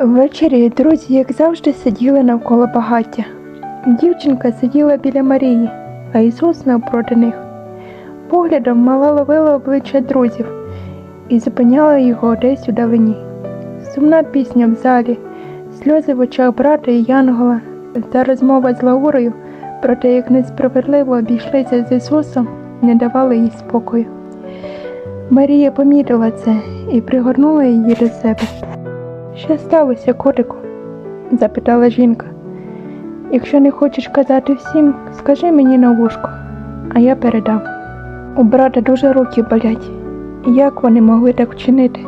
Ввечері друзі, як завжди, сиділи навколо багаття. Дівчинка сиділа біля Марії, а Ісус навпроти них. Поглядом мала ловила обличчя друзів і зупиняла його десь у далині. Сумна пісня в залі, сльози в очах брата і Янгола та розмова з Лаурою про те, як несправедливо обійшлися з Ісусом, не давали їй спокою. Марія помітила це і пригорнула її до себе. Що сталося, котику? запитала жінка. Якщо не хочеш казати всім, скажи мені на вушко, а я передам. У брата дуже руки болять. Як вони могли так вчинити?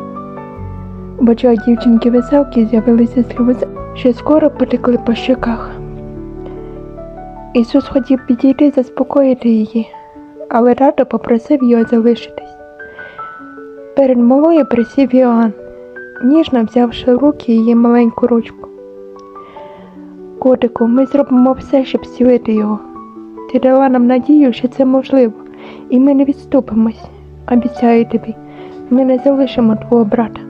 В очах дівчинки веселки з'явилися сльози, що скоро потекли по щоках. Ісус хотів підійти заспокоїти її, але тато попросив його залишитись. Перед малою присів Іоанн, ніжно взявши руки її маленьку ручку. Котику, ми зробимо все, щоб зцілити його. Ти дала нам надію, що це можливо, і ми не відступимось. Обіцяю тобі, ми не залишимо твого брата.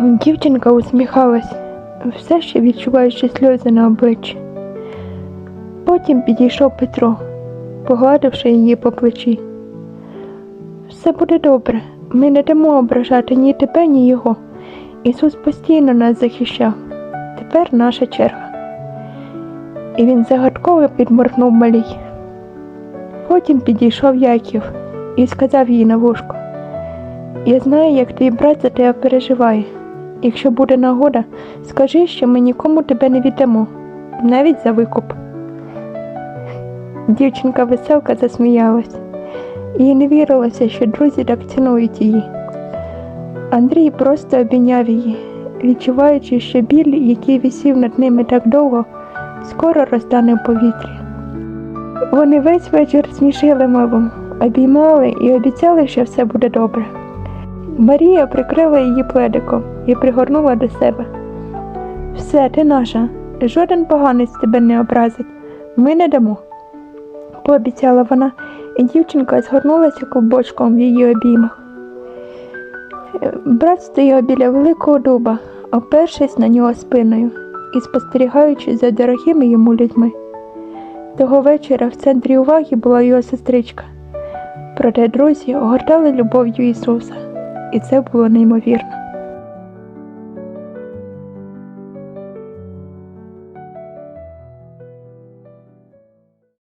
Дівчинка усміхалась, все ще відчуваючи сльози на обличчі. Потім підійшов Петро, погладивши її по плечі. Все буде добре, ми не дамо ображати ні тебе, ні його. Ісус постійно нас захищав. Тепер наша черга. І він загадково підморгнув малій. Потім підійшов Яків і сказав їй на вушко: Я знаю, як твій брат за тебе переживає. Якщо буде нагода, скажи, що ми нікому тебе не віддамо, навіть за викуп. Дівчинка веселка засміялась. Їй не вірилося, що друзі так цінують її. Андрій просто обійняв її, відчуваючи, що біль, який висів над ними так довго, скоро розтане в повітрі. Вони весь вечір смішили мову, обіймали і обіцяли, що все буде добре. Марія прикрила її пледиком і пригорнула до себе. Все, ти наша, жоден поганець тебе не образить. Ми не дамо, пообіцяла вона, і дівчинка згорнулася клубочком в її обіймах. Брат стояв біля великого дуба, опершись на нього спиною і спостерігаючи за дорогими йому людьми. Того вечора в центрі уваги була його сестричка. Проте друзі огортали любов'ю Ісуса, і це було неймовірно.